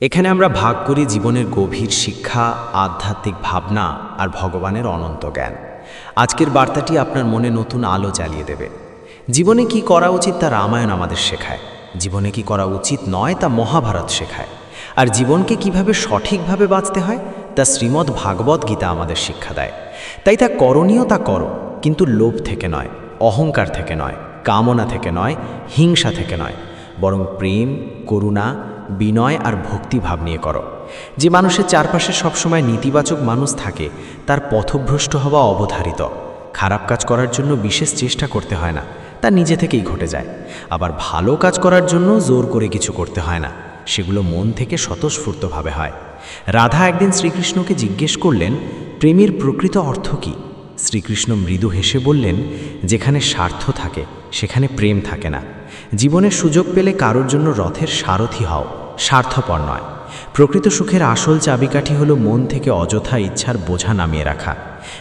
এখানে আমরা ভাগ করি জীবনের গভীর শিক্ষা, আধ্যাত্মিক ভাবনা আর ভগবানের অনন্ত জ্ঞান। আজকের বার্তাটি আপনার মনে নতুন আলো জ্বালিয়ে দেবে। জীবনে কি করা উচিত তা রামায়ণ আমাদের শেখায়। জীবনে কি করা উচিত নয় তা মহাভারত শেখায়। আর জীবনকে কীভাবে সঠিকভাবে বাঁচতে হয়, তা শ্রীমদ্ ভাগবত গীতা আমাদের শিক্ষা দেয়। তাই তা করণীয় তা করো, কিন্তু লোভ থেকে নয়, অহংকার থেকে নয়, কামনা থেকে নয়, হিংসা থেকে নয়। বরং প্রেম, করুণা বিনয় আর ভক্তিভাব নিয়ে করো। যে মানুষের চারপাশে সবসময় নেতিবাচক মানুষ থাকে, তার পথভ্রষ্ট হওয়া অবধারিত। খারাপ কাজ করার জন্য বিশেষ চেষ্টা করতে হয় না, তা নিজে থেকেই ঘটে যায়। আবার ভালো কাজ করার জন্য জোর করে কিছু করতে হয় না, সেগুলো মন থেকে স্বতঃস্ফূর্তভাবে হয়। রাধা একদিন শ্রীকৃষ্ণকে জিজ্ঞেস করলেন, প্রেমের প্রকৃত অর্থ কী? শ্রীকৃষ্ণ মৃদু হেসে বললেন, যেখানে স্বার্থ থাকে সেখানে প্রেম থাকে না। জীবনের সুযোগ পেলে কারোর জন্য রথের সারথি হও, স্বার্থপর নয়। প্রকৃত সুখের আসল চাবিকাঠি হল মন থেকে অযথা ইচ্ছার বোঝা নামিয়ে রাখা,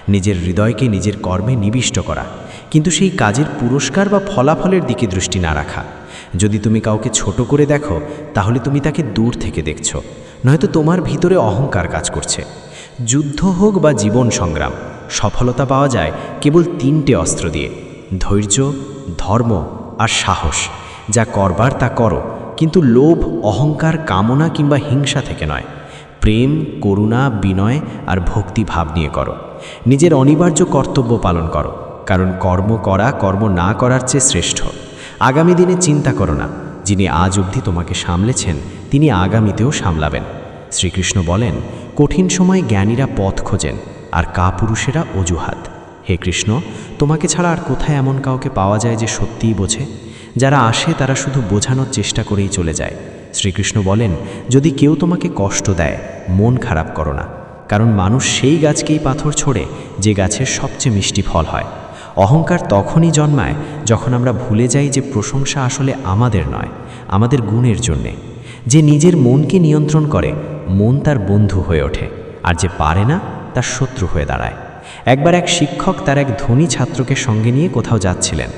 নিজের হৃদয়কে নিজের কর্মে নিবিষ্ট করা, কিন্তু সেই কাজের পুরস্কার বা ফলাফলের দিকে দৃষ্টি না রাখা। যদি তুমি কাউকে ছোট করে দেখো, তাহলে তুমি তাকে দূর থেকে দেখছ, নয়তো তোমার ভিতরে অহংকার কাজ করছে। যুদ্ধ হোক বা জীবন সংগ্রাম, সফলতা পাওয়া যায় কেবল তিনটে অস্ত্র দিয়ে। ধৈর্য, ধর্ম আর সাহস। যা করবার তা করো, কিন্তু লোভ, অহংকার, কামনা কিংবা হিংসা থেকে নয়। প্রেম, করুণা, বিনয় আর ভক্তি ভাব নিয়ে করো। নিজের অনিবার্য কর্তব্য পালন করো, কারণ কর্ম করা, কর্ম না করার চেয়ে শ্রেষ্ঠ। আগামী দিনে চিন্তা করো না, যিনি আজ অবধি তোমাকে সামলেছেন, তিনি আগামীতেও সামলাবেন। শ্রীকৃষ্ণ বলেন, কঠিন সময়ে জ্ঞানীরা পথ খোঁজেন, আর কাপুরুষেরা অজুহাত। হে কৃষ্ণ, তোমাকে ছাড়া আর কোথায় এমন কাউকে পাওয়া যায় যে সত্যিই বোঝে? যারা আসে, তারা শুধু বোঝানোর চেষ্টা করেই চলে যায়। শ্রীকৃষ্ণ বলেন, যদি কেউ তোমাকে কষ্ট দেয়, মন খারাপ করো না। কারণ মানুষ সেই গাছকেই পাথর ছোড়ে, যে গাছের সবচেয়ে মিষ্টি ফল হয়। অহংকার তখনই জন্মায় যখন আমরা ভুলে যাই যে প্রশংসা আসলে আমাদের নয়, আমাদের গুণের জন্যে। যে নিজের মনকে নিয়ন্ত্রণ করে, মন তার বন্ধু হয়ে ওঠে, আর যে পারে না, তার শত্রু হয়ে দাঁড়ায়। একবার এক শিক্ষক তার এক ধনী ছাত্রকে সঙ্গে নিয়ে কোথাও যাচ্ছিলেন।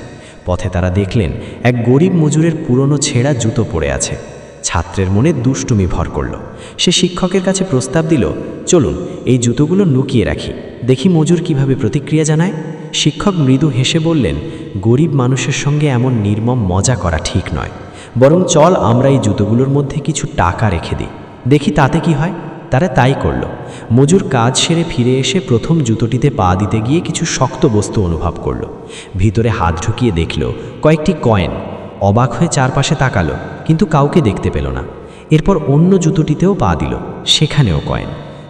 পথে তারা দেখলেন এক গরিব মজুরের পুরনো ছেঁড়া জুতো পড়ে আছে। ছাত্রের মনে দুষ্টুমি ভর করল। সে শিক্ষকের কাছে প্রস্তাব দিল, চলুন, এই জুতোগুলো লুকিয়ে রাখি। দেখি মজুর কীভাবে প্রতিক্রিয়া জানায়? শিক্ষক মৃদু হেসে বললেন, গরিব মানুষের সঙ্গে এমন নির্মম মজা করা ঠিক নয়। বরং চল আমরা এই জুতোগুলোর মধ্যে কিছু টাকা রেখে দিই। দেখি তাতে কি হয়। তারা তাই করল। মজুর কাজ সেরে ফিরে এসে প্রথম জুতোটিতে পা দিতে গিয়ে কিছু শক্ত বস্তু অনুভব করল। ভিতরে হাত ঢুকিয়ে দেখল, কয়েকটি কয়েন। অবাক হয়ে চারপাশে তাকালো, কিন্তু কাউকে দেখতে পেল না। এরপর অন্য জুতোটিতেও পা দিল, সেখানেও কয়েন।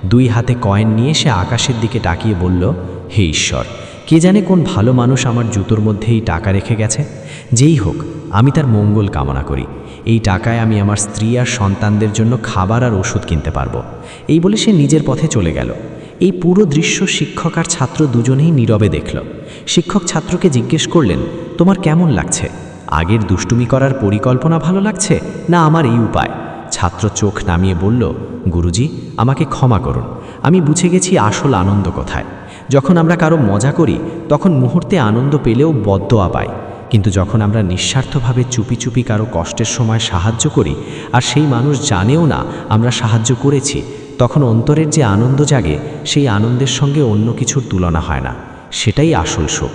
দুই হাতে কয়েন নিয়ে সে আকাশের দিকে তাকিয়ে বলল, হে ঈশ্বর, কে জানে কোন ভালো মানুষ আমার জুতোর মধ্যে এই টাকা রেখে গেছে? যেই হোক, আমি তার মঙ্গল কামনা করি। এই টাকায় আমি আমার স্ত্রী আর সন্তানদের জন্য খাবার আর ওষুধ কিনতে পারব। এই বলে সে নিজের পথে চলে গেল। এই পুরো দৃশ্য শিক্ষক আর ছাত্র দুজনেই নীরবে দেখল। শিক্ষক ছাত্রকে জিজ্ঞেস করলেন, তোমার কেমন লাগছে? আগের দুষ্টুমি করার পরিকল্পনা ভালো লাগছে না আমার এই উপায়? ছাত্র চোখ নামিয়ে বলল, গুরুজি, আমাকে ক্ষমা করুন। আমি বুঝে গেছি আসল আনন্দ কোথায়। যখন আমরা কারও মজা করি, তখন মুহূর্তে আনন্দ পেলেও বদ্ধয়া পাই। কিন্তু যখন আমরা নিঃস্বার্থভাবে চুপি চুপি কারও কষ্টের সময় সাহায্য করি, আর সেই মানুষ জানেও না আমরা সাহায্য করেছি, তখন অন্তরের যে আনন্দ জাগে, সেই আনন্দের সঙ্গে অন্য কিছুর তুলনা হয় না। সেটাই আসল সুখ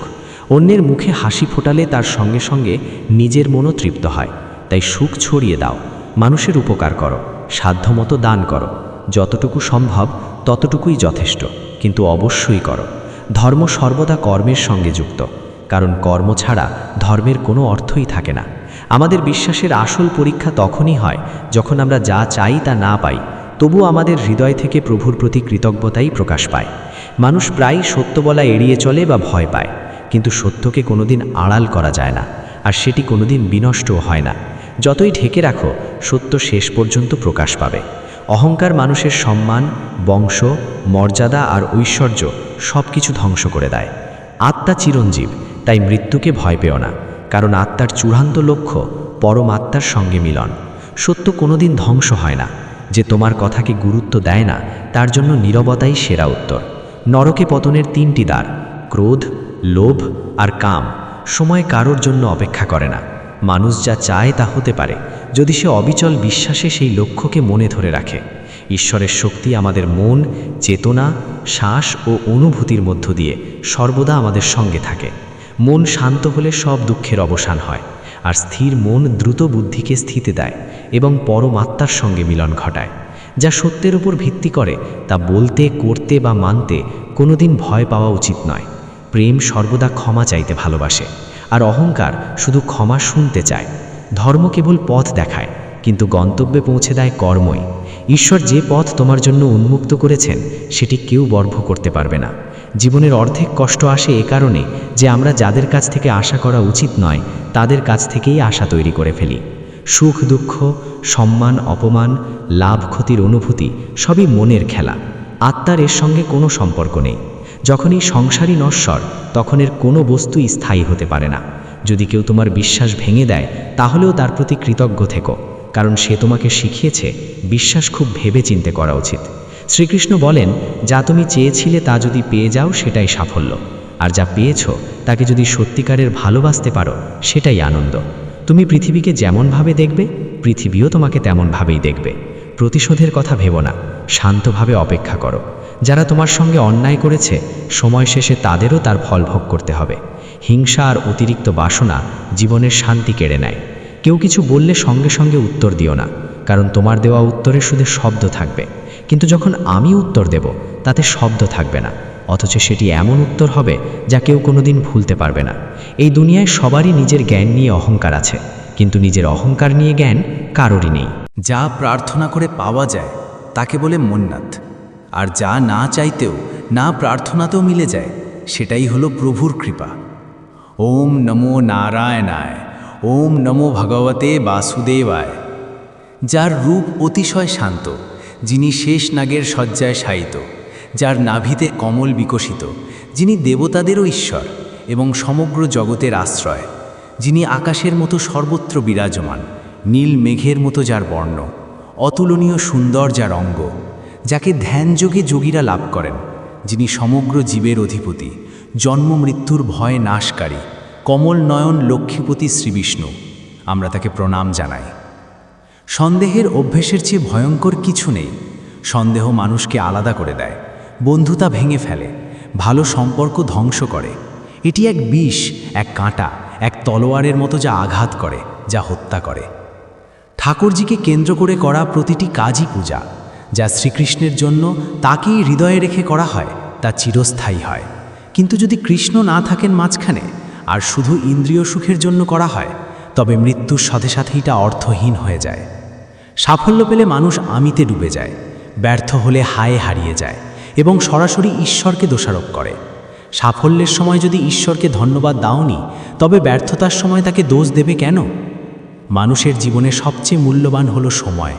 অন্যের মুখে হাসি ফোটালে তার সঙ্গে সঙ্গে নিজের মনও তৃপ্ত হয়। তাই সুখ ছড়িয়ে দাও। মানুষের উপকার করো। সাধ্যমতো দান করো। যতটুকু সম্ভব, ততটুকুই যথেষ্ট। কিন্তু অবশ্যই করো। ধর্ম সর্বদা কর্মের সঙ্গে যুক্ত। কারণ কর্ম ছাড়া ধর্মের কোনো অর্থই থাকে না। আমাদের বিশ্বাসের আসল পরীক্ষা তখনই হয় যখন আমরা যা চাই তা না পাই, তবু আমাদের হৃদয় থেকে প্রভুর প্রতি কৃতজ্ঞতাই প্রকাশ পায়। মানুষ প্রায় সত্য বলা এড়িয়ে চলে বা ভয় পায়, কিন্তু সত্যকে কোনোদিন আড়াল করা যায় না, আর সেটি কোনোদিন বিনষ্টও হয় না। যতই ঢেকে রাখো, সত্য শেষ পর্যন্ত প্রকাশ পাবে। অহংকার মানুষের সম্মান, বংশ, মর্যাদা আর ঐশ্বর্য সব কিছু ধ্বংস করে দেয়। আত্মা চিরঞ্জীব তাই মৃত্যুকে ভয় পেও না, কারণ আত্মার চূড়ান্ত লক্ষ্য পরমাত্মার সঙ্গে মিলন। সত্য কোনোদিন ধ্বংস হয় না, যে তোমার কথাকে গুরুত্ব দেয় না, তার জন্য নীরবতাই সেরা উত্তর। নরকে পতনের তিনটি দ্বার, ক্রোধ, লোভ আর কাম, সময় কারোর জন্য অপেক্ষা করে না। মানুষ যা চায় তা হতে পারে, যদি সে অবিচল বিশ্বাসে সেই লক্ষ্যকে মনে ধরে রাখে। ঈশ্বরের শক্তি আমাদের মন, চেতনা, শ্বাস ও অনুভূতির মধ্য দিয়ে সর্বদা আমাদের সঙ্গে থাকে। মন শান্ত হলে সব দুঃখের অবসান হয়, আর স্থির মন দ্রুত বুদ্ধিকে স্থিতে দেয় এবং পরমাত্মার সঙ্গে মিলন ঘটায়, যা সত্যের উপর ভিত্তি করে, তা বলতে, করতে বা মানতে কোনোদিন ভয় পাওয়া উচিত নয়। প্রেম সর্বদা ক্ষমা চাইতে ভালোবাসে, আর অহংকার শুধু ক্ষমা শুনতে চায়। ধর্ম কেবল পথ দেখায়, কিন্তু গন্তব্যে পৌঁছে দেয় কর্মই। ঈশ্বর যে পথ তোমার জন্য উন্মুক্ত করেছেন, সেটি কেউ বর্ভ করতে পারবে না। জীবনের অর্ধেক কষ্ট আসে এ কারণে যে আমরা যাদের কাছ থেকে আশা করা উচিত নয়, তাদের কাছ থেকেই আশা তৈরি করে ফেলি। সুখ, দুঃখ, সম্মান, অপমান, লাভ, ক্ষতির অনুভূতি সবই মনের খেলা। আত্মার এর সঙ্গে কোনো সম্পর্ক নেই। যখনই সংসারই নশ্বর, তখন এর কোনো বস্তুই স্থায়ী হতে পারে না। যদি কেউ তোমার বিশ্বাস ভেঙে দেয়, তাহলেও তার প্রতি কৃতজ্ঞ থেকো, কারণ সে তোমাকে শিখিয়েছে, বিশ্বাস খুব ভেবে চিনতে করা উচিত। শ্রীকৃষ্ণ বলেন, যা তুমি চেয়েছিলে তা যদি পেয়ে যাও, সেটাই সাফল্য। আর যা পেয়েছ, তাকে যদি সত্যিকারের ভালোবাসতে পারো, সেটাই আনন্দ। তুমি পৃথিবীকে যেমনভাবে দেখবে, পৃথিবীও তোমাকে তেমনভাবেই দেখবে। প্রতিশোধের কথা ভেব না, শান্তভাবে অপেক্ষা করো। যারা তোমার সঙ্গে অন্যায় করেছে, সময় শেষে তাদেরও তার ফল ভোগ করতে হবে। হিংসা আর অতিরিক্ত বাসনা জীবনের শান্তি কেড়ে নেয়। কেউ কিছু বললে সঙ্গে সঙ্গে উত্তর দিও না, কারণ তোমার দেওয়া উত্তরে শুধু শব্দ থাকবে। কিন্তু যখন আমি উত্তর দেব, তাতে শব্দ থাকবে না, অথচ সেটি এমন উত্তর হবে যা কেউ কোনোদিন ভুলতে পারবে না। এই দুনিয়ায় সবারই নিজের জ্ঞান নিয়ে অহংকার আছে, কিন্তু নিজের অহংকার নিয়ে জ্ঞান কারোরই নেই। যা প্রার্থনা করে পাওয়া যায়, তাকে বলে মন্নাথ আর যা না চাইতেও, না প্রার্থনাতেও মিলে যায়, সেটাই হলো প্রভুর কৃপা। ওম নমো নারায়ণায়, ওম নমো ভগবতে বাসুদেবায়। যার রূপ অতিশয় শান্ত যিনি শেষ নাগের শয্যায় শায়িত, যার নাভিতে কমল বিকশিত, যিনি দেবতাদেরও ঈশ্বর এবং সমগ্র জগতের আশ্রয়, যিনি আকাশের মতো সর্বত্র বিরাজমান, নীল মেঘের মতো যার বর্ণ, অতুলনীয় সুন্দর যার অঙ্গ, যাকে ধ্যানযোগে যোগীরা লাভ করেন, যিনি সমগ্র জীবের অধিপতি, জন্ম মৃত্যুর ভয় নাশকারী, কমল নয়ন লক্ষ্মীপতি শ্রীবিষ্ণু, আমরা তাকে প্রণাম জানাই। সন্দেহের অভ্যেসের চেয়ে ভয়ঙ্কর কিছু নেই। সন্দেহ মানুষকে আলাদা করে দেয় বন্ধুতা ভেঙে ফেলে, ভালো সম্পর্ক ধ্বংস করে। এটি এক বিষ, এক কাঁটা, এক তলোয়ারের মতো যা আঘাত করে, যা হত্যা করে। ঠাকুরজিকে কেন্দ্র করে করা প্রতিটি কাজই পূজা, যা শ্রীকৃষ্ণের জন্য তাকেই হৃদয়ে রেখে করা হয়, তা চিরস্থায়ী হয়। কিন্তু যদি কৃষ্ণ না থাকেন মাঝখানে, আর শুধু ইন্দ্রিয় সুখের জন্য করা হয় তবে মৃত্যুর সাথে সাথেই তা অর্থহীন হয়ে যায়। সাফল্য পেলে মানুষ আমিতে ডুবে যায়, ব্যর্থ হলে হায়ে হারিয়ে যায় এবং সরাসরি ঈশ্বরকে দোষারোপ করে। সাফল্যের সময় যদি ঈশ্বরকে ধন্যবাদ দাওনি, তবে ব্যর্থতার সময় তাকে দোষ দেবে কেন? মানুষের জীবনে সবচেয়ে মূল্যবান হলো সময়।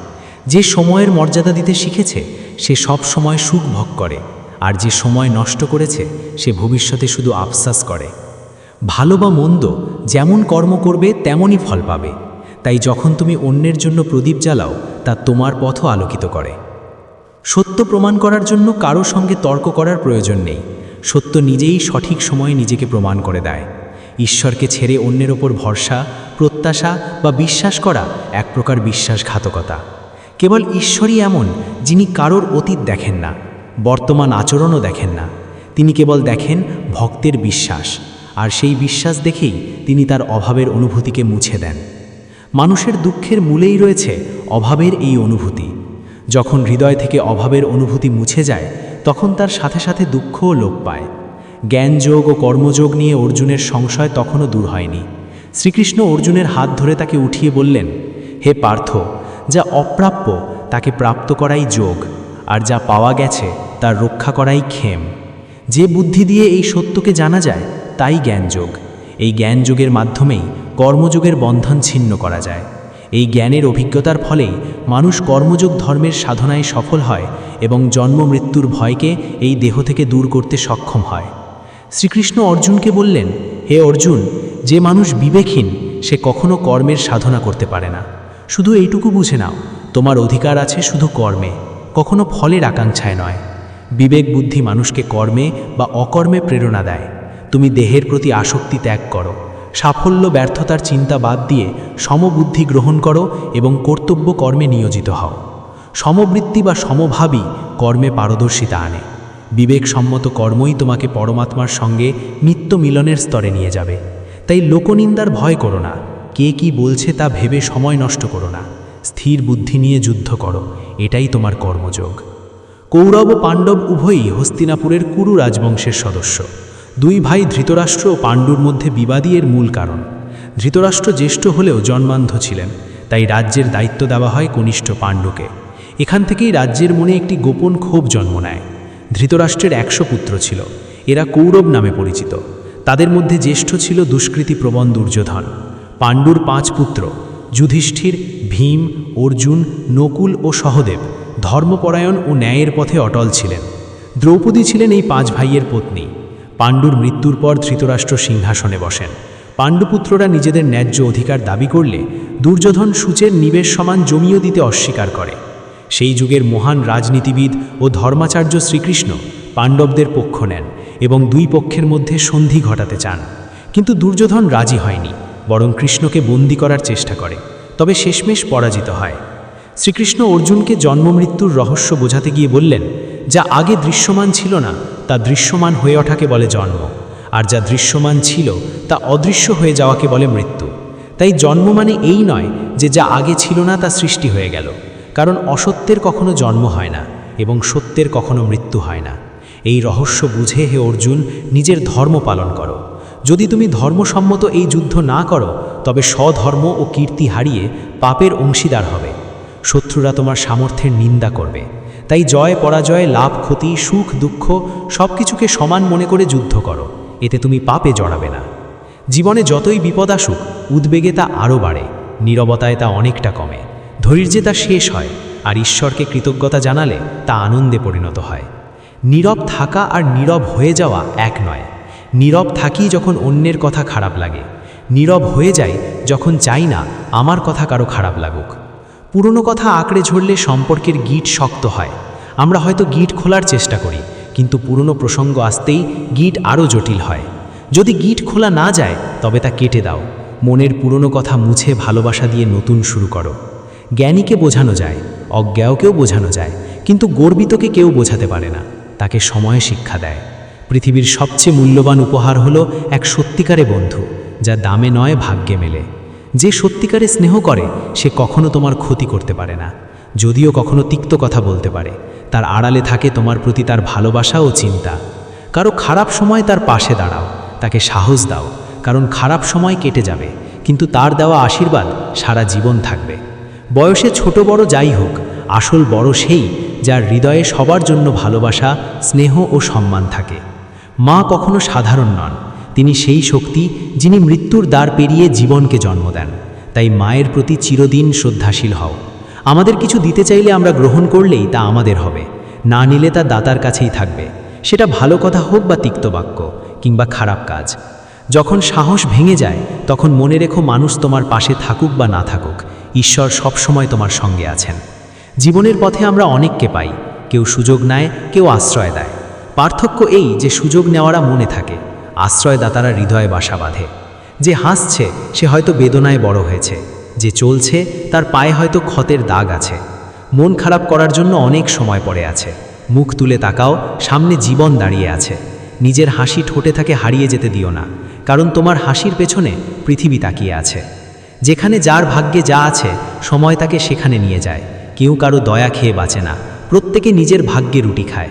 যে সময়ের মর্যাদা দিতে শিখেছে, সে সব সময় সুখ ভোগ করে। আর যে সময় নষ্ট করেছে, সে ভবিষ্যতে শুধু আফসাস করে। ভালো বা মন্দ, যেমন কর্ম করবে, তেমনই ফল পাবে। তাই যখন তুমি অন্যের জন্য প্রদীপ জ্বালাও, তা তোমার পথও আলোকিত করে। সত্য প্রমাণ করার জন্য কারও সঙ্গে তর্ক করার প্রয়োজন নেই। সত্য নিজেই সঠিক সময়ে নিজেকে প্রমাণ করে দেয়। ঈশ্বরকে ছেড়ে অন্যের ওপর ভরসা, প্রত্যাশা বা বিশ্বাস করা এক প্রকার বিশ্বাসঘাতকতা। কেবল ঈশ্বরই এমন, যিনি কারোর অতীত দেখেন না, বর্তমান আচরণও দেখেন না। তিনি কেবল দেখেন ভক্তের বিশ্বাস। আর সেই বিশ্বাস দেখেই তিনি তার অভাবের অনুভূতিকে মুছে দেন। মানুষের দুঃখের মূলেই রয়েছে অভাবের এই অনুভূতি। যখন হৃদয় থেকে অভাবের অনুভূতি মুছে যায়, তখন তার সাথে সাথে দুঃখও লোপ পায়। জ্ঞানযোগ ও কর্মযোগ নিয়ে অর্জুনের সংশয় তখনও দূর হয়নি। শ্রীকৃষ্ণ অর্জুনের হাত ধরে তাকে উঠিয়ে বললেন, হে পার্থ, যা অপ্রাপ্য তাকে প্রাপ্ত করাই যোগ, আর যা পাওয়া গেছে তার রক্ষা করাই ক্ষেম। যে বুদ্ধি দিয়ে এই সত্যকে জানা যায়, তাই জ্ঞানযোগ। এই জ্ঞানযোগের মাধ্যমেই কর্মযোগের বন্ধন ছিন্ন করা যায়। এই জ্ঞানের অভিজ্ঞতার ফলেই মানুষ কর্মযোগ ধর্মের সাধনায় সফল হয় এবং জন্ম মৃত্যুর ভয়কে এই দেহ থেকে দূর করতে সক্ষম হয়। শ্রীকৃষ্ণ অর্জুনকে বললেন, হে অর্জুন, যে মানুষ বিবেকহীন, সে কখনো কর্মের সাধনা করতে পারে না। শুধু এইটুকু বুঝে নাও, তোমার অধিকার আছে শুধু কর্মে, কখনো ফলের আকাঙ্ক্ষায় নয়। বিবেক বুদ্ধি মানুষকে কর্মে বা অকর্মে প্রেরণা দেয়। তুমি দেহের প্রতি আসক্তি ত্যাগ করো। সাফল্য, ব্যর্থতার চিন্তা বাদ দিয়ে সমবুদ্ধি গ্রহণ করো এবং কর্তব্য কর্মে নিয়োজিত হও। সমবৃত্তি বা সমভাবই কর্মে পারদর্শিতা আনে। বিবেকসম্মত কর্মই তোমাকে পরমাত্মার সঙ্গে নিত্য মিলনের স্তরে নিয়ে যাবে। তাই লোকনিন্দার ভয় করো না। কে কি বলছে তা ভেবে সময় নষ্ট করো না। স্থির বুদ্ধি নিয়ে যুদ্ধ করো। এটাই তোমার কর্মযোগ। কৌরব ও পাণ্ডব উভয়ই হস্তিনাপুরের কুরু রাজবংশের সদস্য। দুই ভাই ধৃতরাষ্ট্র ও পাণ্ডুর মধ্যে বিবাদী এর মূল কারণ। ধৃতরাষ্ট্র জ্যেষ্ঠ হলেও জন্মান্ধ ছিলেন, তাই রাজ্যের দায়িত্ব দেওয়া হয় কনিষ্ঠ পাণ্ডুকে। এখান থেকেই রাজ্যের মনে একটি গোপন ক্ষোভ জন্ম নেয়। ধৃতরাষ্ট্রের একশো পুত্র ছিল, এরা কৌরব নামে পরিচিত। তাদের মধ্যে জ্যেষ্ঠ ছিল দুষ্কৃতি প্রবণ দুর্যোধন। পাণ্ডুর পাঁচ পুত্র, যুধিষ্ঠির, ভীম, অর্জুন, নকুল ও সহদেব। ধর্মপরায়ণ ও ন্যায়ের পথে অটল ছিলেন। দ্রৌপদী ছিলেন এই পাঁচ ভাইয়ের পত্নী। পাণ্ডুর মৃত্যুর পর ধৃতরাষ্ট্র সিংহাসনে বসেন। পাণ্ডুপুত্ররা নিজেদের ন্যায্য অধিকার দাবি করলে দুর্যোধন সূচের নিবেশ সমান জমিও দিতে অস্বীকার করে। সেই যুগের মহান রাজনীতিবিদ ও ধর্মাচার্য শ্রীকৃষ্ণ পাণ্ডবদের পক্ষ নেন এবং দুই পক্ষের মধ্যে সন্ধি ঘটাতে চান। কিন্তু দুর্যোধন রাজি হয়নি, বরং কৃষ্ণকে বন্দি করার চেষ্টা করে, তবে শেষমেশ পরাজিত হয়। শ্রীকৃষ্ণ অর্জুনকে জন্মমৃত্যুর রহস্য বোঝাতে গিয়ে বললেন, যা আগে দৃশ্যমান ছিল না, তা দৃশ্যমান হয়ে ওঠাকে বলে জন্ম, আর যা দৃশ্যমান ছিল, তা অদৃশ্য হয়ে যাওয়াকে বলে মৃত্যু। তাই জন্ম মানে এই নয় যে যা আগে ছিল না, তা সৃষ্টি হয়ে গেল, কারণ অসত্যের কখনো জন্ম হয় না এবং সত্যের কখনো মৃত্যু হয় না। এই রহস্য বুঝে হে অর্জুন, নিজের ধর্ম পালন করো। যদি তুমি ধর্মসম্মত এই যুদ্ধ না করো, তবে স্বধর্ম ও কীর্তি হারিয়ে পাপের অংশীদার হবে। শত্রুরা তোমার সামর্থ্যের নিন্দা করবে। তাই জয়, পরাজয়, লাভ, ক্ষতি, সুখ, দুঃখ সব কিছুকে সমান মনে করে যুদ্ধ করো। এতে তুমি পাপে জড়াবে না। জীবনে যতই বিপদ আসুক, উদ্বেগে তা আরও বাড়ে, নীরবতায় তা অনেকটা কমে। ধৈর্যে তা শেষ হয়, আর ঈশ্বরকে কৃতজ্ঞতা জানালে তা আনন্দে পরিণত হয়। নীরব থাকা আর নীরব হয়ে যাওয়া এক নয়। নীরব থাকি যখন অন্যের কথা খারাপ লাগে। নীরব হয়ে যায় যখন চাই না, আমার কথা কারও খারাপ লাগুক। পুরনো কথা আঁকড়ে ঝরলে সম্পর্কের গিট শক্ত হয়। আমরা হয়তো গিট খোলার চেষ্টা করি, কিন্তু পুরনো প্রসঙ্গ আসতেই গিট আরও জটিল হয়। যদি গিট খোলা না যায়, তবে তা কেটে দাও। মনের পুরনো কথা মুছে ভালোবাসা দিয়ে নতুন শুরু করো। জ্ঞানীকে বোঝানো যায়, অজ্ঞাওকেও বোঝানো যায়, কিন্তু গর্বিতকে কেউ বোঝাতে পারে না। তাকে সময়ে শিক্ষা দেয়। পৃথিবীর সবচেয়ে মূল্যবান উপহার হলো এক সত্যিকারে বন্ধু, যা দামে নয় ভাগ্যে মেলে। যে সত্যিকারে স্নেহ করে, সে কখনো তোমার ক্ষতি করতে পারে না। যদিও কখনো তিক্ত কথা বলতে পারে, তার আড়ালে থাকে তোমার প্রতি তার ভালোবাসা ও চিন্তা। কারও খারাপ সময় তার পাশে দাঁড়াও, তাকে সাহস দাও, কারণ খারাপ সময় কেটে যাবে, কিন্তু তার দেওয়া আশীর্বাদ সারা জীবন থাকবে। বয়সে ছোট বড় যাই হোক, আসল বড় সেই যার হৃদয়ে সবার জন্য ভালোবাসা, স্নেহ ও সম্মান থাকে। মা কখনো সাধারণ নন তিনি সেই শক্তি যিনি মৃত্যুর দ্বার পেরিয়ে জীবনকে জন্ম দেন। তাই মায়ের প্রতি চিরদিন শ্রদ্ধাশীল হও। আমাদের কিছু দিতে চাইলে আমরা গ্রহণ করলেই তা আমাদের হবে। না নিলে তা দাতার কাছেই থাকবে। সেটা ভালো কথা হোক বা তিক্ত বাক্য কিংবা খারাপ কাজ। যখন সাহস ভেঙে যায়, তখন মনে রেখো মানুষ তোমার পাশে থাকুক বা না থাকুক। ঈশ্বর সবসময় তোমার সঙ্গে আছেন। জীবনের পথে আমরা অনেককে পাই। কেউ সুযোগ নেয়, কেউ আশ্রয় দেয়। পার্থক্য এই যে সুযোগ নেওয়ারা মনে থাকে। আশ্রয়দাতারা হৃদয়ে বাসা বাঁধে। যে হাসছে, সে হয়তো বেদনায় বড় হয়েছে। যে চলছে, তার পায়ে হয়তো ক্ষতের দাগ আছে। মন খারাপ করার জন্য অনেক সময় পড়ে আছে। মুখ তুলে তাকাও, সামনে জীবন দাঁড়িয়ে আছে। নিজের হাসি ঠোঁটে থাকে হারিয়ে যেতে দিও না। কারণ তোমার হাসির পেছনে পৃথিবী তাকিয়ে আছে। যেখানে যার ভাগ্যে যা আছে, সময় তাকে সেখানে নিয়ে যায়। কেউ কারও দয়া খেয়ে বাঁচে না। প্রত্যেকে নিজের ভাগ্যে রুটি খায়।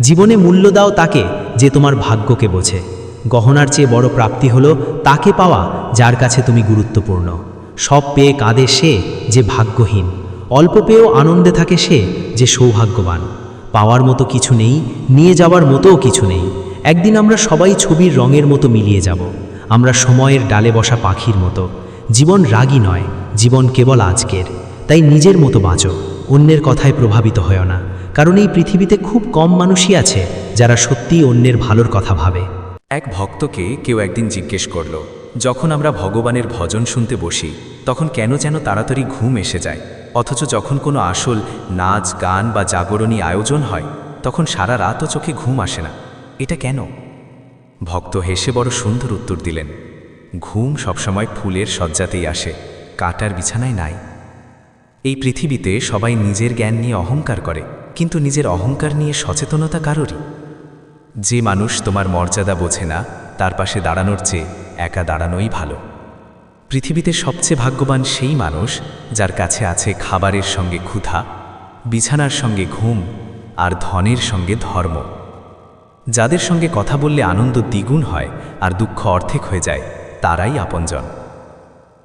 জীবনে মূল্য দাও তাকে, যে তোমার ভাগ্যকে বোঝে। গহনার চেয়ে বড় প্রাপ্তি হলো তাকে পাওয়া যার কাছে তুমি গুরুত্বপূর্ণ। সব পেয়ে কাঁদে সে যে ভাগ্যহীন। অল্প পেয়েও আনন্দে থাকে সে যে সৌভাগ্যবান। পাওয়ার মতো কিছু নেই, নিয়ে যাওয়ার মতোও কিছু নেই। একদিন আমরা সবাই ছবির রঙের মতো মিলিয়ে যাব। আমরা সময়ের ডালে বসা পাখির মতো। জীবন রাগী নয়, জীবন কেবল আজকের। তাই নিজের মতো বাঁচো, অন্যের কথায় প্রভাবিত হয় না। কারণ এই পৃথিবীতে খুব কম মানুষই আছে যারা সত্যিই অন্যের ভালোর কথা ভাবে। এক ভক্তকে কেউ একদিন জিজ্ঞেস করল, যখন আমরা ভগবানের ভজন শুনতে বসি, তখন কেন যেন তাড়াতাড়ি ঘুম এসে যায়? অথচ যখন কোনো আসল নাচ, গান বা জাগরণী আয়োজন হয়, তখন সারা রাতও চোখে ঘুম আসে না। এটা কেন? ভক্ত হেসে বড় সুন্দর উত্তর দিলেন, ঘুম সবসময় ফুলের শয্যাতেই আসে, কাটার বিছানায় নাই। এই পৃথিবীতে সবাই নিজের জ্ঞান নিয়ে অহংকার করে, কিন্তু নিজের অহংকার নিয়ে সচেতনতা কারোরই? যে মানুষ তোমার মর্যাদা বোঝে না, তার পাশে দাঁড়ানোর চেয়ে একা দাঁড়ানোই ভালো। পৃথিবীতে সবচেয়ে ভাগ্যবান সেই মানুষ যার কাছে আছে খাবারের সঙ্গে ক্ষুধা, বিছানার সঙ্গে ঘুম আর ধনের সঙ্গে ধর্ম। যাদের সঙ্গে কথা বললে আনন্দ দ্বিগুণ হয় আর দুঃখ অর্ধেক হয়ে যায়, তারাই আপনজন।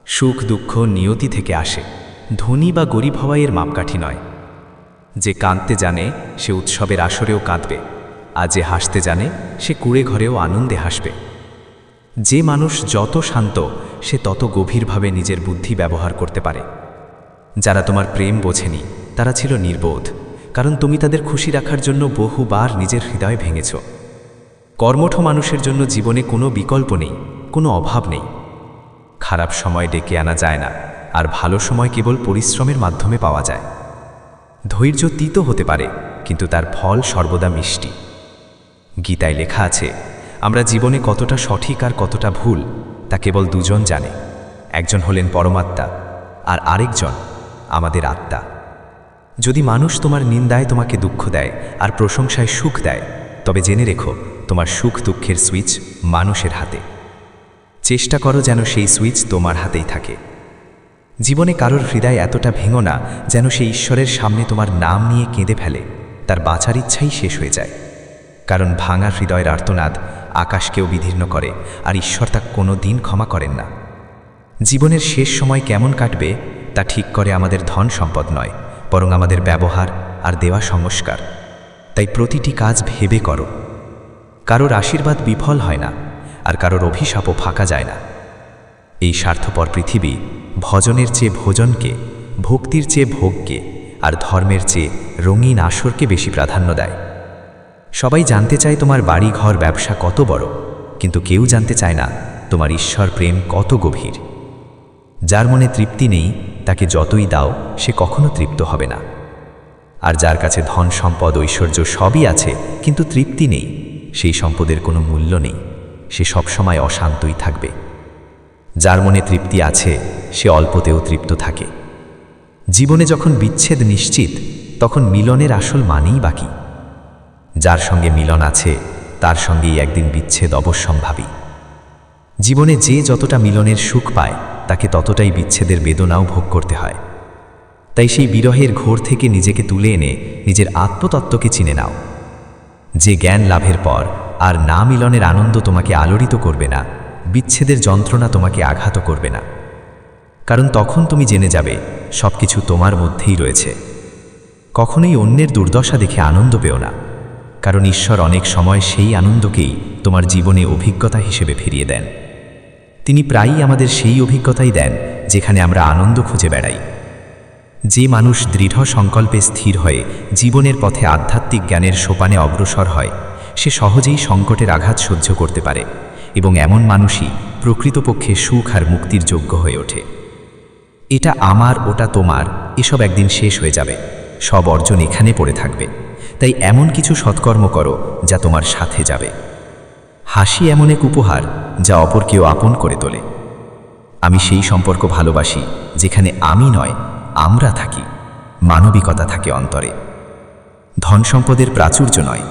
সুখ, দুঃখ নিয়তি থেকে আসে, ধনী বা গরিব হওয়াই এর মাপকাঠি নয়। যে কাঁদতে জানে, সে উৎসবের আসরেও কাঁদবে। আর যে হাসতে জানে, সে কুড়ে ঘরেও আনন্দে হাসবে। যে মানুষ যত শান্ত, সে তত গভীরভাবে নিজের বুদ্ধি ব্যবহার করতে পারে। যারা তোমার প্রেম বোঝেনি, তারা ছিল নির্বোধ, কারণ তুমি তাদের খুশি রাখার জন্য বহুবার নিজের হৃদয় ভেঙেছ। কর্মঠ মানুষের জন্য জীবনে কোনো বিকল্প নেই, কোনো অভাব নেই। খারাপ সময় ডেকে আনা যায় না, আর ভালো সময় কেবল পরিশ্রমের মাধ্যমে পাওয়া যায়। ধৈর্য তিত হতে পারে, কিন্তু তার ফল সর্বদা মিষ্টি। গীতায় লেখা আছে, আমরা জীবনে কতটা সঠিক আর কতটা ভুল, তা কেবল দুজন জানে। একজন হলেন পরমাত্মা আর আরেকজন আমাদের আত্মা। যদি মানুষ তোমার নিন্দায় তোমাকে দুঃখ দেয় আর প্রশংসায় সুখ দেয়, তবে জেনে রেখো, তোমার সুখ দুঃখের সুইচ মানুষের হাতে। চেষ্টা করো যেন সেই সুইচ তোমার হাতেই থাকে। জীবনে কারোর হৃদয় এতটা ভেঙো না যেন সে ঈশ্বরের সামনে তোমার নাম নিয়ে কেঁদে ফেলে, তার বাঁচার ইচ্ছাই শেষ হয়ে যায়। কারণ ভাঙা হৃদয়ের আর্তনাদ আকাশকেও বিধীর্ণ করে, আর ঈশ্বর তা কোনো দিন ক্ষমা করেন না। জীবনের শেষ সময় কেমন কাটবে, তা ঠিক করে আমাদের ধন সম্পদ নয়, বরং আমাদের ব্যবহার আর দেওয়া সংস্কার। তাই প্রতিটি কাজ ভেবে করো। কারোর আশীর্বাদ বিফল হয় না, আর কারোর অভিশাপও ফাঁকা যায় না। এই স্বার্থপর পৃথিবী ভজনের চেয়ে ভোজনকে, ভক্তির চেয়ে ভোগকে, আর ধর্মের চেয়ে রঙিন আসরকে বেশি প্রাধান্য দেয়। সবাই জানতে চায় তোমার বাড়ি ঘর ব্যবসা কত বড়, কিন্তু কেউ জানতে চায় না তোমার ঈশ্বর প্রেম কত গভীর। যার মনে তৃপ্তি নেই, তাকে যতই দাও, সে কখনো তৃপ্ত হবে না। আর যার কাছে ধন, সম্পদ, ঐশ্বর্য সবই আছে, কিন্তু তৃপ্তি নেই, সেই সম্পদের কোনো মূল্য নেই, সে সবসময় অশান্তই থাকবে। যার মনে তৃপ্তি আছে, সে অল্পতেও তৃপ্ত থাকে। জীবনে যখন বিচ্ছেদ নিশ্চিত, তখন মিলনের আসল মানেই বাকি যার সঙ্গে মিলন আছে, তার সঙ্গেই একদিন বিচ্ছেদ অবশ্যম্ভাবী। জীবনে যে যতটা মিলনের সুখ পায়, তাকে ততটাই বিচ্ছেদের বেদনাও ভোগ করতে হয়। তাই সেই বিরহের ঘোর থেকে নিজেকে তুলে এনে নিজের আত্মতত্ত্বকে চিনে নাও। যে জ্ঞান লাভের পর আর না মিলনের আনন্দ তোমাকে আলোড়িত করবে না, বিচ্ছেদের যন্ত্রণা তোমাকে আঘাত করবে না। কারণ তখন তুমি জেনে যাবে সব কিছু তোমার মধ্যেই রয়েছে। কখনোই অন্যের দুর্দশা দেখে আনন্দ পেও না। কারণ ঈশ্বর অনেক সময় সেই আনন্দকেই তোমার জীবনে অভিজ্ঞতা হিসেবে ফিরিয়ে দেন। তিনি প্রায়ই আমাদের সেই অভিজ্ঞতাই দেন, যেখানে আমরা আনন্দ খুঁজে বেড়াই। যে মানুষ দৃঢ় সংকল্পে স্থির হয়ে জীবনের পথে আধ্যাত্মিক জ্ঞানের সোপানে অগ্রসর হয়, সে সহজেই সংকটের আঘাত সহ্য করতে পারে এবং এমন মানুষই প্রকৃতপক্ষে সুখ আর মুক্তির যোগ্য হয়ে ওঠে। এটা আমার, ওটা তোমার, এসব একদিন শেষ হয়ে যাবে, সব অর্জন এখানে পড়ে থাকবে। তাই এমন কিছু সৎকর্ম করো যা তোমার সাথে যাবে। হাসি এমন এক উপহার যা অপরকেও আপন করে তোলে। আমি সেই সম্পর্ক ভালোবাসি যেখানে আমি নয়, আমরা থাকি। মানবিকতা থাকে অন্তরে। ধন সম্পদের প্রাচুর্য নয়।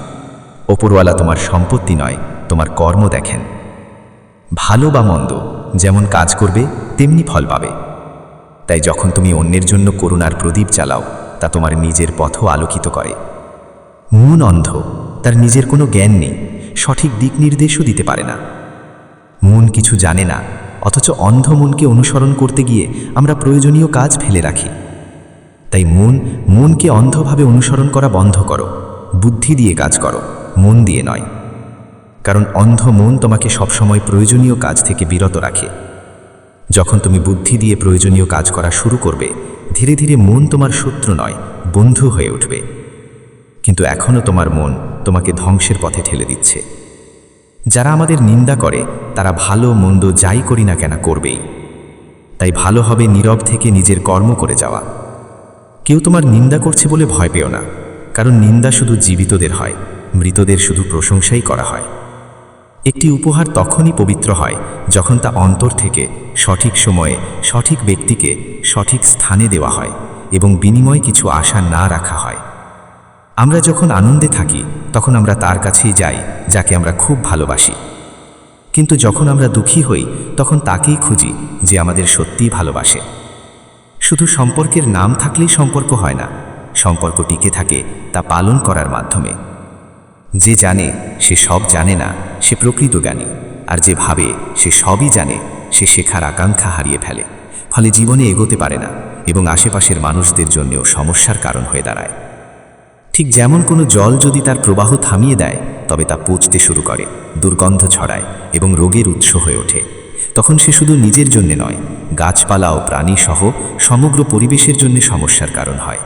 ওপরওয়ালা তোমার সম্পত্তি নয়, তোমার কর্ম দেখেন। ভালো বা মন্দ, যেমন কাজ করবে, তেমনি ফল পাবে। তাই যখন তুমি অন্যের জন্য করুণার প্রদীপ জ্বালাও, তা তোমার নিজের পথও আলোকিত করে। মন অন্ধ, তার নিজের কোনো জ্ঞান নেই, সঠিক দিক নির্দেশও দিতে পারে না। মন কিছু জানে না, অথচ অন্ধ মনকে অনুসরণ করতে গিয়ে আমরা প্রয়োজনীয় কাজ ফেলে রাখি। তাই মন, মনকে অন্ধভাবে অনুসরণ করা বন্ধ করো, বুদ্ধি দিয়ে কাজ করো, মন দিয়ে নয়। কারণ অন্ধ মন তোমাকে সবসময় প্রয়োজনীয় কাজ থেকে বিরত রাখে। যখন তুমি বুদ্ধি দিয়ে প্রয়োজনীয় কাজ করা শুরু করবে, ধীরে ধীরে মন তোমার শত্রু নয়, বন্ধু হয়ে উঠবে। কিন্তু এখনও তোমার মন তোমাকে ধ্বংসের পথে ঠেলে দিচ্ছে। যারা আমাদের নিন্দা করে, তারা ভালো মন্দ যাই করি না কেন করবেই। তাই ভালো হবে নীরব থেকে নিজের কর্ম করে যাওয়া। কেউ তোমার নিন্দা করছে বলে ভয় পেও না, কারণ নিন্দা শুধু জীবিতদের হয়, মৃতদের শুধু প্রশংসাই করা হয়। একটি উপহার তখনই পবিত্র হয় যখন তা অন্তর থেকে, সঠিক সময়ে, সঠিক ব্যক্তিকে, সঠিক স্থানে দেওয়া হয় এবং বিনিময়ে কিছু আশা না রাখা হয়। আমরা যখন আনন্দে থাকি, তখন আমরা তার কাছেই যাই, যাকে আমরা খুব ভালোবাসি। কিন্তু যখন আমরা দুঃখী হই, তখন তাকেই খুঁজি, যে আমাদের সত্যিই ভালোবাসে। শুধু সম্পর্কের নাম থাকলেই সম্পর্ক হয় না, সম্পর্ক টিকে থাকে তা পালন করার মাধ্যমে। যে জানে, সে সব জানে না, সে প্রকৃত জ্ঞানী, আর যে ভাবে, সে সবই জানে, সে শেখার আকাঙ্ক্ষা হারিয়ে ফেলে। ফলে জীবনে এগোতে পারে না, এবং আশেপাশের মানুষদের জন্যেও সমস্যার কারণ হয়ে দাঁড়ায়। ঠিক যেমন কোনো জল যদি তার প্রবাহ থামিয়ে দেয়, তবে তা পচতে শুরু করে, দুর্গন্ধ ছড়ায় এবং রোগের উৎস হয়ে ওঠে। তখন সে শুধু নিজের জন্যে নয়, গাছপালা ও প্রাণী সহ সমগ্র পরিবেশের জন্য সমস্যার কারণ হয়।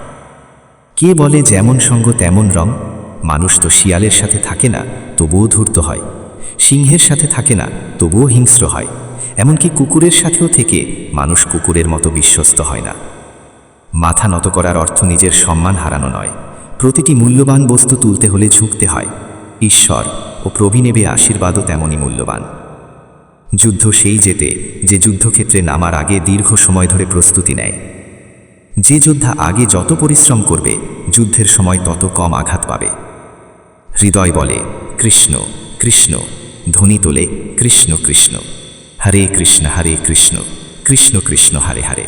কে বলে যেমন সঙ্গ তেমন রং? মানুষ তো শিয়ালের সাথে থাকে না, তবুও ধূর্ত হয়। সিংহের সাথে থাকে না, তবুও হিংস্র হয়। এমনকি কুকুরের সাথেও থেকে মানুষ কুকুরের মতো বিশ্বস্ত হয় না। মাথা নত করার অর্থ নিজের সম্মান হারানো নয়। প্রতিটি মূল্যবান বস্তু তুলতে হলে ঝুঁকতে হয়। ঈশ্বর ও প্রভিনেবে আশীর্বাদও তেমনই মূল্যবান। যুদ্ধ সেই যেতে যে যুদ্ধক্ষেত্রে নামার আগে দীর্ঘ সময় ধরে প্রস্তুতি নেয়। যে যোদ্ধা আগে যত পরিশ্রম করবে, যুদ্ধের সময় তত কম আঘাত পাবে। হৃদয় বলে, কৃষ্ণ কৃষ্ণ, ধ্বনি তোলে, কৃষ্ণ কৃষ্ণ। হরে কৃষ্ণ হরে কৃষ্ণ কৃষ্ণ কৃষ্ণ, হরে হরে।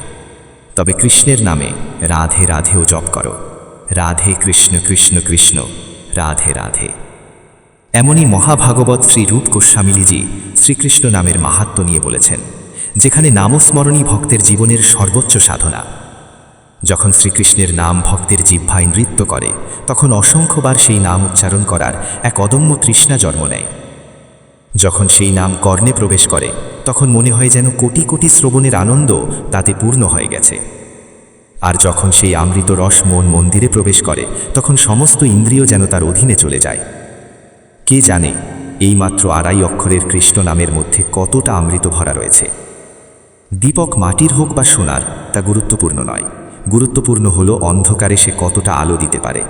তবে কৃষ্ণের নামে রাধে, রাধেও জপ করো। রাধে কৃষ্ণ কৃষ্ণ কৃষ্ণ, রাধে রাধে। এমনই মহাভাগবত শ্রী রূপ গোস্বামীজি শ্রীকৃষ্ণ নামের মাহাত্ম নিয়ে বলেছেন, যেখানে নামস্মরণী ভক্তের জীবনের সর্বোচ্চ সাধনা। যখন শ্রীকৃষ্ণের নাম ভক্তের জিহ্বায় নৃত্য করে, তখন অসংখ্যবার সেই নাম উচ্চারণ করার এক অদম্য তৃষ্ণা জন্ম নেয়। যখন সেই নাম কর্ণে প্রবেশ করে, তখন মনে হয় যেন কোটি কোটি শ্রবণের আনন্দ তাতে পূর্ণ হয়ে গেছে। আর যখন সেই আমৃত রস মন মন্দিরে প্রবেশ করে, তখন সমস্ত ইন্দ্রিয় যেন তার অধীনে চলে যায়। কে জানে, এইমাত্র আড়াই অক্ষরের কৃষ্ণ নামের মধ্যে কতটা আমৃত ভরা রয়েছে। দীপক মাটির হোক বা সোনার, তা গুরুত্বপূর্ণ নয়। গুরুত্বপূর্ণ হলো অন্ধকারে সে কতটা আলো দিতে পারে।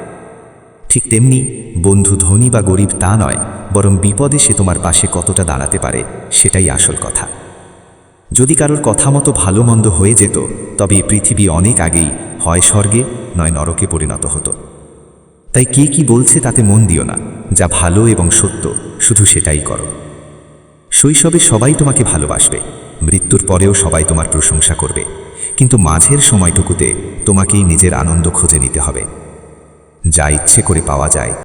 ঠিক তেমনি, বন্ধু ধনী বা গরিব তা নয়, বরং বিপদে সে তোমার পাশে কতটা দাঁড়াতে পারে, সেটাই আসল কথা। যদি কারোর কথা মতো ভালো মন্দ হয়ে যেত, তবে পৃথিবী অনেক আগেই হয় স্বর্গে, নয় নরকে পরিণত হতো। তাই কে কি বলছে তাতে মন দিও না, যা ভালো এবং সত্য, শুধু সেটাই করো। শৈশবে সবাই তোমাকে ভালোবাসবে, মৃত্যুর পরেও সবাই তোমার প্রশংসা করবে, কিন্তু মাঝের সময়টুকুতে তোমাকেই নিজের আনন্দ খুঁজে নিতে হবে। যা ইচ্ছে করে পাওয়া যায়।